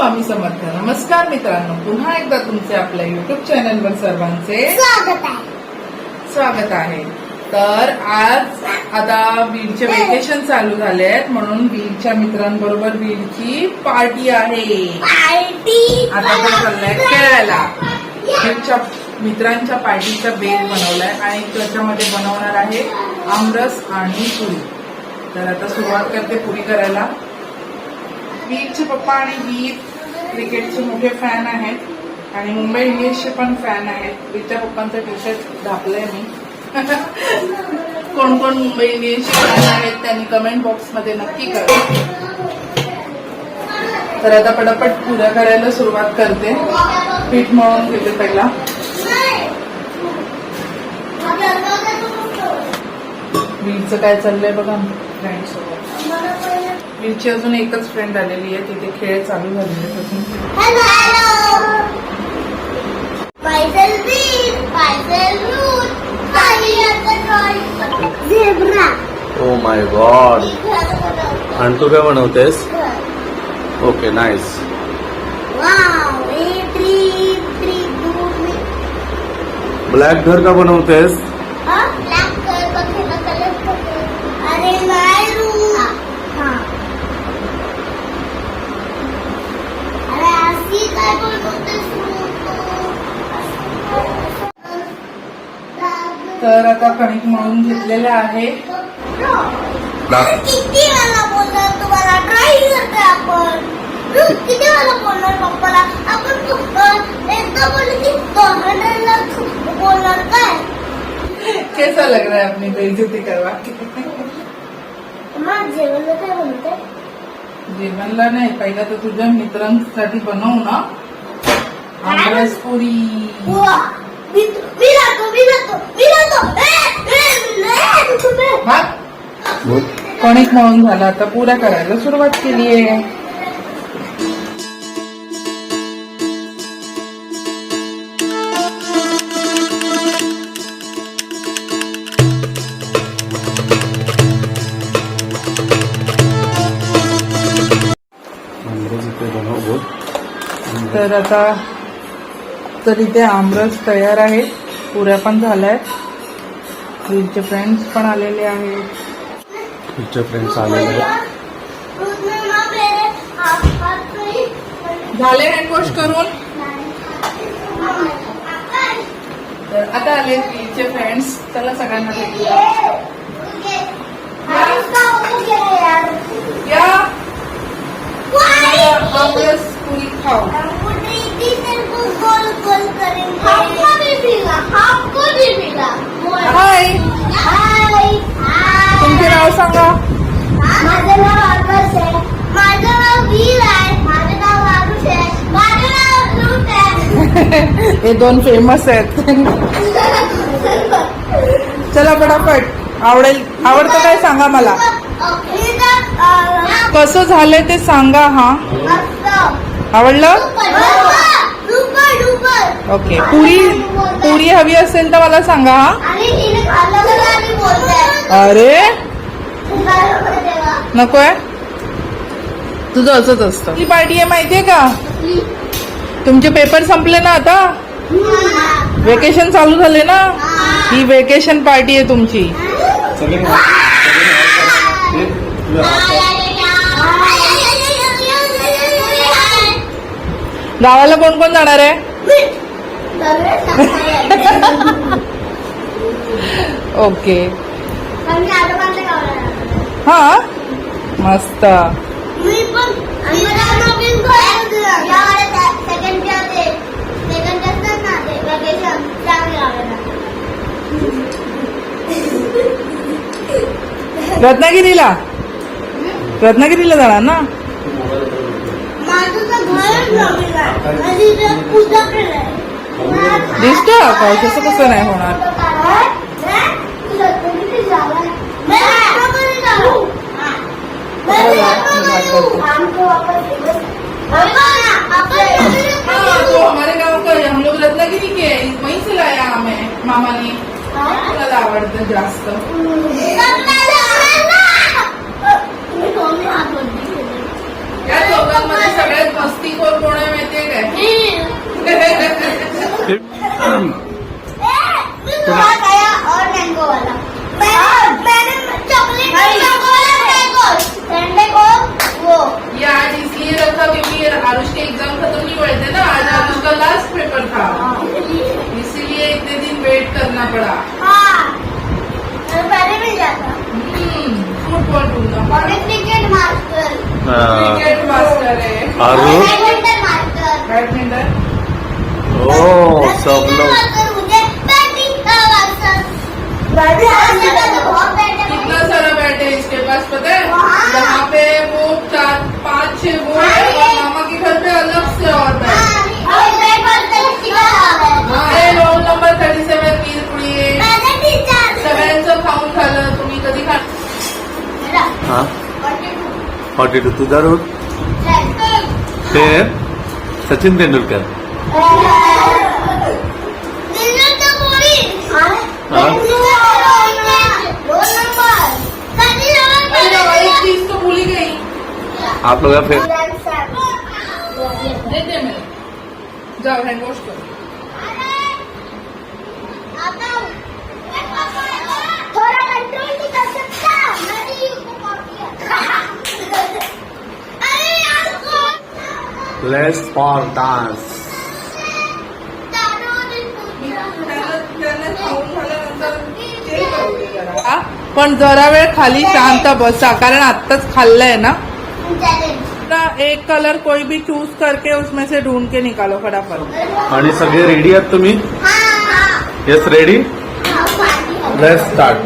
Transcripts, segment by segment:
स्वामी समर्थ. नमस्कार मित्रांनो. पुन्हा एकदा तुमचे आपल्या युट्यूब चॅनलवर सर्वांचे स्वागत आहे. स्वागत आहे. तर आज आता वीरचे वेकेशन चालू झाले आहेत म्हणून वीरच्या मित्रांबरोबर वीरची पार्टी आहे. आता तो चाललाय खेळायला. वीरच्या मित्रांच्या पार्टीचा बेल बनवलाय आणि त्याच्यामध्ये बनवणार आहे आमरस आणि पुरी. तर आता सुरुवात करते पुरी करायला. वीरचे पप्पा आणि वीर क्रिकेटचे मोठे फॅन आहेत. आणि मुंबई इंडियन्सचे पण फॅन आहेत. वीरच्या पप्पांचं टी शर्ट धापलंय मी. कोण कोण मुंबई इंडियन्सचे फॅन आहेत त्यांनी कमेंट बॉक्समध्ये नक्की करा. तर आता पटापट पुऱ्या करायला सुरुवात करते. पीठ मळून घेते पहिला. वीरचं काय चाललंय बघा. फ्रेंड्स वीरची अजून एकच फ्रेंड आलेली आहे तिथे खेळ चालू झालेले ओ माय गॉड आणि तू काय? बनवतेस ओके नाईस ब्लॅक घर का बनवतेस हाँ ब्लैक कलर का खेला कलर अरे नाही रू हाँ अरे अशी काय बोलतोस तर आता कणिक मळून घेतलेलं आहे. किती वेळा बोलणार तुम्हाला? ट्राय करतोय आपण. रोज किती वेळा बोलणार पप्पाला? आपण एकदा बोलले की बोलणार काय? कैसा लग रहा है अपनी बेइज्जती करवा के. मग जेवण काय म्हणते जेवणला नाही पहिला तर तुझ्या मित्रांसाठी बनवू ना. आमरस पुरी. वा मी मी राहतो मी राहतो मी राहतो ए, ए, ए, तुम्ही. भाग कणिक मळून झाला आता पुऱ्या करायला सुरुवात केली आहे बोल. तर आता तर इथे आमरस तयार आहे पुऱ्या पण झाल्या आहेत फ्रेंड्स पण आलेले आहेत. तुझ्या फ्रेंड्स आलेले झाले हँडवॉश करून? तर आता आले वीरचे फ्रेंड्स चला सगळ्यांना भेटूया. हो या. खाऊ. हाय हाय तुमचे नाव सांगा. माझं नाव आकाश आहे. माझं नाव वीर आहे. माझं नाव आरुष आहे. माझं नाव रूट आहे. हे दोन फेमस आहेत. चला पटापट. आवडेल. आवडतं काय सांगा मला? कसं झालंय ते सांगा हा. आवडलं. ओके पुरी पुरी हवी असेल तर मला सांगा हा आणि तिने खाल्लं का आणि बोलते अरे? नकोय? तुझं असंच असतं. ही पार्टी आहे माहितीये का? तुमचे पेपर संपले ना आता. वेकेशन चालू झाले ना? ही. वेकेशन पार्टी आहे तुमची. गावाला कोण कोण जाणार आहे? ओके हा? मस्त. रत्नागिरीला? रत्नागिरीला जाणार ना? दिसतं कसं कसं नाही होणार. तो हमारे गाँव का हम लोग रत्नागिरी के हैं। वहीं से लाया हमें मामा ने। आवडतं जास्त या चौकांमध्ये सगळ्यात मस्तीखोर कोण आहे माहितीये काय मी बहुत आया और मैंगो वाला मैंने मैंने चॉकलेट करना पड़ा. हाँ. पहले मिल जाता. फुटबॉल टूर्नामेंट और क्रिकेट मास्टर. क्रिकेट मास्टर है. आरू? बैडमिंटन मास्टर बैडमिंटन ओ सब लोग कितना सारा बैट है इसके पास पता है? हाँ। यहाँ पे हा फॉर्टी टू तुझा रूट ते सचिन तेंडुलकर हाँ। अरे एक चीज तो भूल ही गई आप लोग फिर दे दे मेरे जाओ हैंड वॉश करो थोड़ा कंट्रोल नहीं कर सकता मैंने ये को कॉपी अरे यार फॉर डान्स हा? पण जरा वेळ खाली शांत बसा कारण आत्ताच खाल्लंय ना. ना एक कलर कोई भी चूज करके उसमें से ढूंढ के निकालो फटाफट. आणि सगळे रेडी आहात तुम्ही? येस रेडी लेट्स स्टार्ट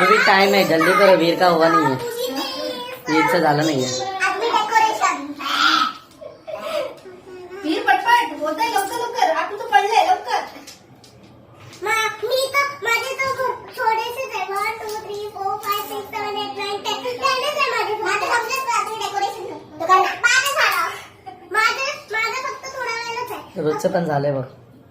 अभी भी टाइम है जल्दी करो वीर का हुआ नहीं है वीर से झालं. नाही आहे. रोजचं पण झालंय बघ.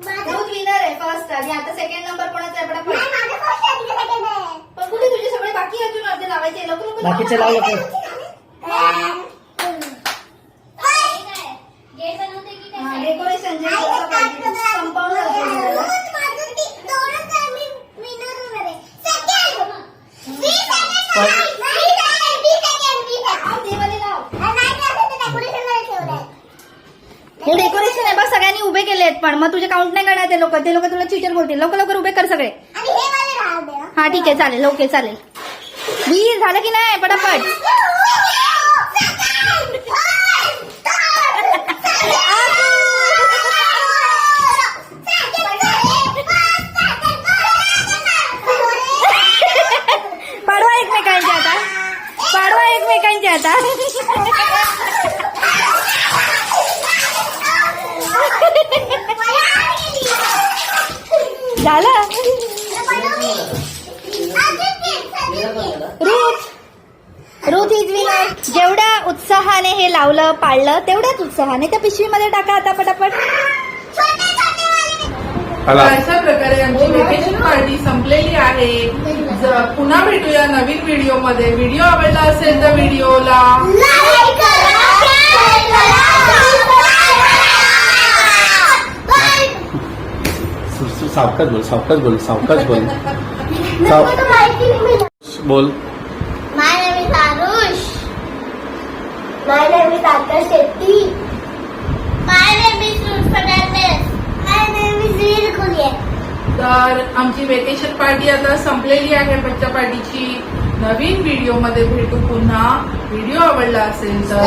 विनर आहे फर्स्ट आणि आता सेकंड नंबर कोणाचा आहे नाही, पटापट माझं first आहे, तिचं second आहे. पण बाकी अजून अर्धे लावायचे. लवकर लवकर लाव. बाकीचे लाव. लवकर अं, डेकोरेशन जे कंपाऊंड हे डेकोरेशन आहे बघ सगळ्यांनी उभे केले आहेत पण मग तुझे काउंट नाही करणार ते लोक. ते लोक तुला चीटर बोलतील. लवकर लवकर उभे कर सगळे. हा ठीक आहे चालेल. ओके चालेल. वीर झालं की नाही? पटापट. रुथ इज विनर जेवढ्या उत्साहाने हे लावलं पाळलं तेवढ्याच उत्साहाने त्या पिशवीमध्ये टाका आता पटापट. अशा प्रकारे आमची वेकेशन पार्टी संपलेली आहे. ज- पुन्हा भेटूया नवीन व्हिडिओमध्ये व्हिडिओ आवडला असेल तर व्हिडिओला सावकाश बोल सावकाश बोल सावकाश बोल. बोल My name is Arush. My name is Aakar Shetty my name is route Fernandes my तर आमची वेकेशन पार्टी आता संपलेली आहे बच्चा पार्टीची. नवीन व्हिडिओमध्ये भेटू पुन्हा. व्हिडिओ आवडला असेल तर